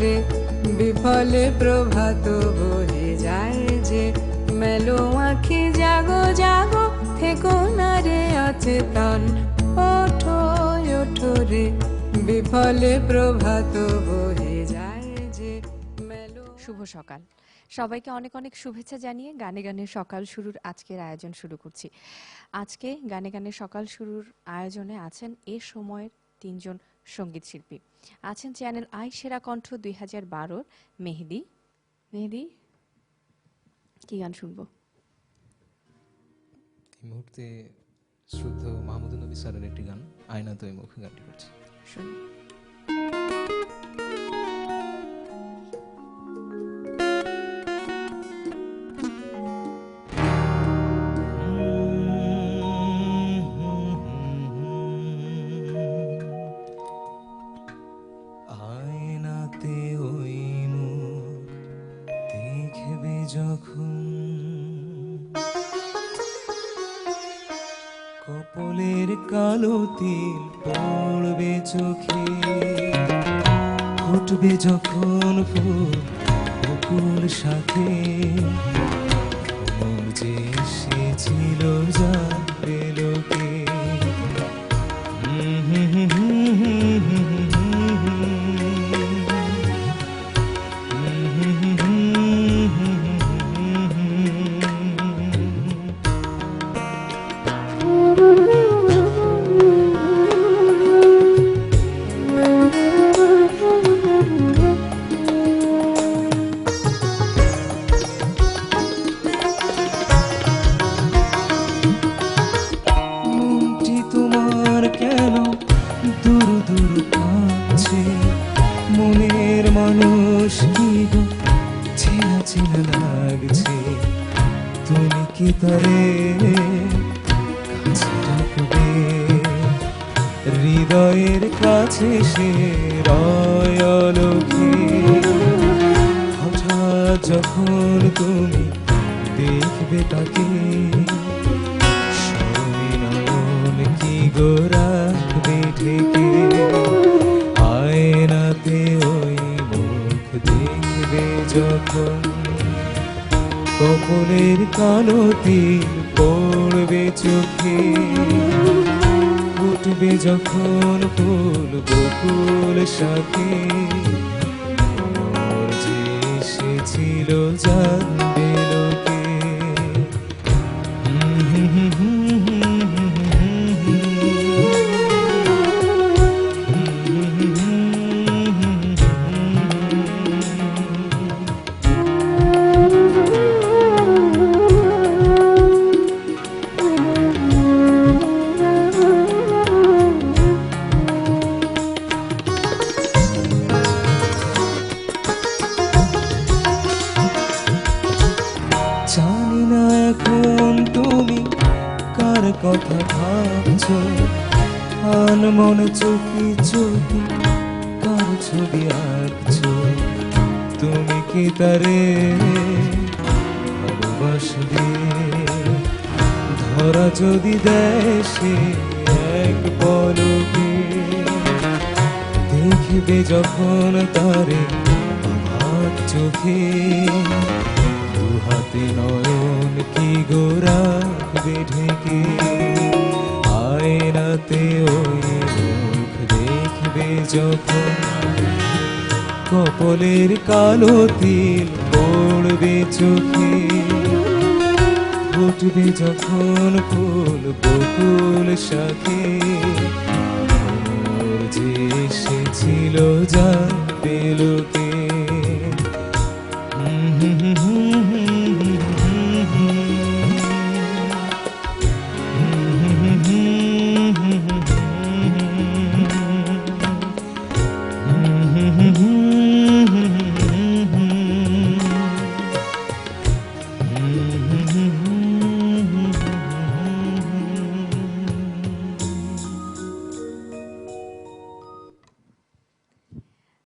রে বিফলে প্রভাত বহে যায় যে, মেলো আখি, জাগো জাগো, থেকো না রে অচেতন। ওঠো ওঠো রে, বিফলে প্রভাত বহে যায় যে, মেলো শুভ সকাল। সবাইকে অনেক অনেক শুভেচ্ছা জানিয়ে গানে গানে সকাল শুরুর আজকের আয়োজন শুরু করছি। আজকে গানে গানে সকাল শুরুর আয়োজনে আছেন এ সময়ের তিনজন সংগীত শিল্পী আছেন চ্যানেল আই সেরা কণ্ঠ দুই হাজার বারোর মেহেদি। মেহেদি কি গান শুনব? এই মুহূর্তে শ্রদ্ধ মাহমুদ নবী স্যারের একটি গান আয়না তো এই মুখে গানটি করছে। শুনি যখন কপলের কালো তিল পড়বে চোখে ফুটবে যখন ফুল বকুল সাথে। কি তারে কাছে হৃদয়ের কাছে সে রয়লকে হঠাৎ যখন তুমি দেখবে তাকে নয়ন কি গো রাখবে ঢেকে? আয়নাতে ওই মুখ দেখবে যখন কপলের কালো তিল পড়বে চোখে। উঠবে যখন ফুল বকুল সাথে এসেছিল জানবে কথা ভাবছ, আন মনে চোখে চোখে কার ছবি আঁকছো? তুমি কি তারে ভালোবাসবে? ধরা যদি দেয় সে এক পলকে দেখবে যখন তারে আমার চোখে দু হাতে নয়ন কি গো রাখবে ঢেকে? আয়নাতে ওই মুখ দেখবে যখন কপলের কালো তিল পড়বে চোখে। ফুটবে যখন ফুল বকুল সাথে যে এসেছিল জানবে লোকে